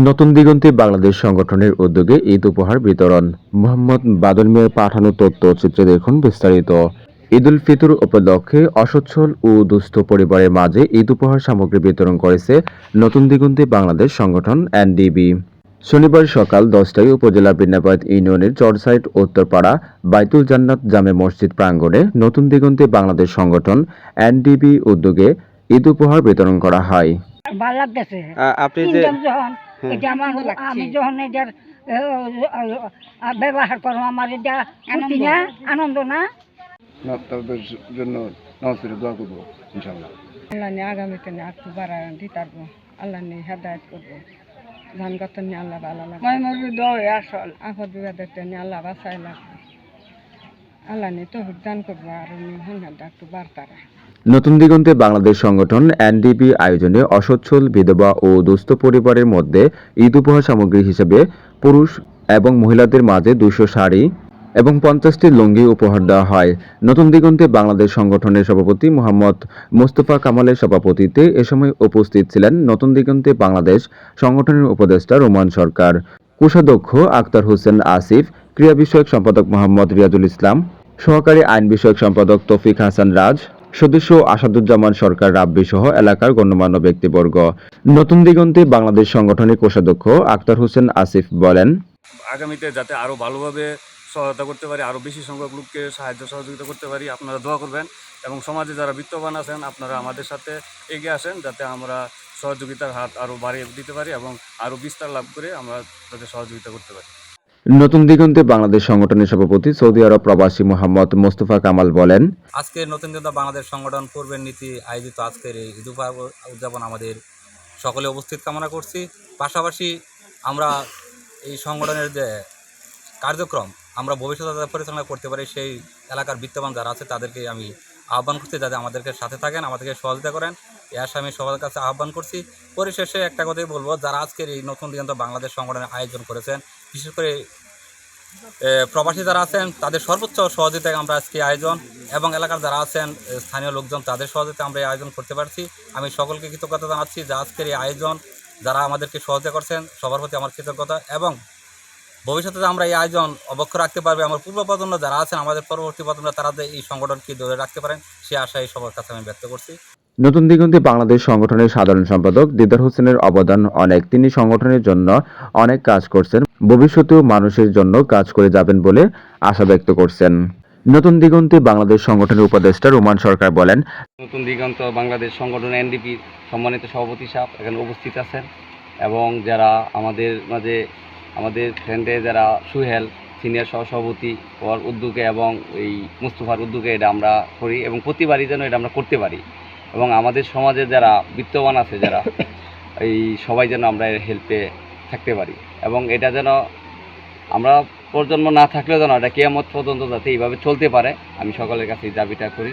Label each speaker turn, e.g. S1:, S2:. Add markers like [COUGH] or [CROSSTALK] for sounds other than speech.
S1: নতুন দিগন্তে বাংলাদেশ সংগঠনের উদ্যোগে ঈদ উপহার বিতরণ। মোহাম্মদ বাদল মিয়ার পাঠানো তথ্যচিত্রে দেখুন বিস্তারিত। ঈদ উল ফিতর উপলক্ষে অসচ্ছল ও দুস্থ পরিবারের মাঝে ঈদ উপহার সামগ্রী বিতরণ করেছে নতুন দিগন্তে বাংলাদেশ সংগঠন এনডিবি। শনিবার সকাল দশটায় উপজেলা বিনাপাত ইউনিয়নের চরসাইট উত্তরপাড়া বাইতুল জান্নাত জামে মসজিদ প্রাঙ্গণে নতুন দিগন্তে বাংলাদেশ সংগঠন এনডিবি উদ্যোগে ঈদ উপহার বিতরণ করা হয়।
S2: আপনি যে
S3: এটা আমার আমি যখন এটার ব্যবহার করো আমার এটা না আনন্দ না।
S4: না- তাদের জন্য নামাজ দোয়া করব ইনশাল্লাহ
S5: আল্লাহ নিয়ে আগামীতে নিয়ে একটু বাড়ায় দিতে পারব। আল্লাহ নিয়ে হেদায়ত করব। ধান নিয়ে আল্লাহ ভালো লাগবে। ময়মুর দোয় আসল আফদ বিবাদের নিয়ে আল্লাহ বাসায় লাগবে। আল্লাহ নিয়ে তো দান করব আর উনি একটু বাড়তারা।
S1: নতুন দিগন্তে বাংলাদেশ সংগঠন এনডিপি আয়োজনে অসচ্ছল বিধবা ও দুস্থ পরিবারের মধ্যে ঈদ উপহার সামগ্রী হিসেবে পুরুষ এবং মহিলাদের মাঝে দুশো শাড়ি এবং পঞ্চাশটি লুঙ্গি উপহার দেওয়া হয়। নতুন দিগন্তে বাংলাদেশ সংগঠনের সভাপতি মোহাম্মদ মোস্তফা কামালের সভাপতিত্বে এ সময় উপস্থিত ছিলেন নতুন দিগন্তে বাংলাদেশ সংগঠনের উপদেষ্টা রোমান সরকার। কোষাধ্যক্ষ আক্তার হোসেন আসিফ ক্রীড়া বিষয়ক সম্পাদক মোহাম্মদ রিয়াজুল ইসলাম, সহকারী আইন বিষয়ক সম্পাদক তৌফিক হাসান রাজ সদস্য আসাদুজ্জামান সরকার রাব্বি সহ এলাকার গণ্যমান্য ব্যক্তিবর্গ। নতুন দিগন্তে বাংলাদেশ সংগঠনের কোষাধ্যক্ষ আক্তার হোসেন আসিফ বলেন,
S6: আগামীতে যাতে আরও ভালোভাবে সহায়তা করতে পারি আরও বেশি সংখ্যক লোককে সাহায্য সহযোগিতা করতে পারি, আপনারা দোয়া করবেন। এবং সমাজে যারা বিত্তবান আছেন, আপনারা আমাদের সাথে এগিয়ে আসেন যাতে আমরা সহযোগিতার হাত আরও বাড়িয়ে দিতে পারি এবং আরও বিস্তার লাভ করে আমরা তাদের সহযোগিতা করতে পারি।
S1: নতুন দিগন্তে বাংলাদেশ সংগঠনের সভাপতি সৌদি আরব প্রবাসী মোহাম্মদ মোস্তফা কামাল বলেন
S7: আজকের নতুন কিন্তু বাংলাদেশ সংগঠন পূর্বের নীতি আয়োজিত আজকের এই ঈদ উদযাপন আমাদের সকলে উপস্থিত কামনা করছি। পাশাপাশি আমরা এই সংগঠনের যে কার্যক্রম, আমরা ভবিষ্যতে যাতে পরিচালনা করতে পারি, সেই এলাকার বিত্তবান যারা আছে তাদেরকে আমি আহ্বান করছি যাতে আমাদেরকে সাথে থাকেন, আমাদেরকে সহযোগিতা করেন। এ আশা আমি সবার কাছে আহ্বান করছি। পরিশেষে একটা কথাই বলব, যারা আজকের এই নতুন দিগন্ত বাংলাদেশ সংগঠনের আয়োজন করেছেন বিশেষ করে প্রবাসী যারা আছেন, তাদের সর্বোচ্চ সহযোগিতায় আমরা আজকে আয়োজন এবং এলাকার যারা আছেন স্থানীয় লোকজন, তাদের সহযোগিতা আমরা এই আয়োজন করতে পারছি। আমি সকলকে কৃতজ্ঞতা জানাচ্ছি যে আজকের এই আয়োজন যারা আমাদেরকে সহযোগিতা করছেন, সবার প্রতি আমার কৃতজ্ঞতা এবং ভবিষ্যতে আমরা এই আয়োজন অবক্ষ রাখতে পারবে, আমার পূর্ব প্রজন্ম যারা আছেন, আমাদের পরবর্তী প্রজন্ম তারা এই সংগঠনকে ধরে রাখতে পারেন, সে আশাই সবার কাছে আমি ব্যক্ত করছি।
S1: নতুন দিগন্তে বাংলাদেশ সংগঠনের সাধারণ সম্পাদক দিদার হোসেনের অবদান অনেক। তিনি সংগঠনের জন্য অনেক কাজ করছেন। ভবিষ্যতেও মানুষের জন্য কাজ করে যাবেন বলে আশা ব্যক্ত করছেন। নতুন দিগন্তে বাংলাদেশ সংগঠনের উপদেষ্টা রোমান সরকার বলেন,
S2: নতুন দিগন্ত বাংলাদেশ সংগঠন এনডিপির সম্মানিত সভাপতি সাহেব এখানে উপস্থিত আছেন এবং যারা আমাদের মাঝে, আমাদের ফ্রেন্ডে যারা সুহেল সিনিয়র সহসভাপতি ওর উদ্যোগে এবং এই মুস্তফার উদ্যোগে এটা আমরা করি এবং প্রতিবারই যেন এটা আমরা করতে পারি। এবং আমাদের সমাজে যারা বিত্তবান আছে যারা [LAUGHS] এই সবাই যেন আমরা এর হেল্পে থাকতে পারি। এবং এটা যেন আমরা প্রজন্ম না থাকলেও যেন এটা কেয়ামত পর্যন্ত যাতে এইভাবে চলতে পারে আমি সকলের কাছে এই দাবিটা করি।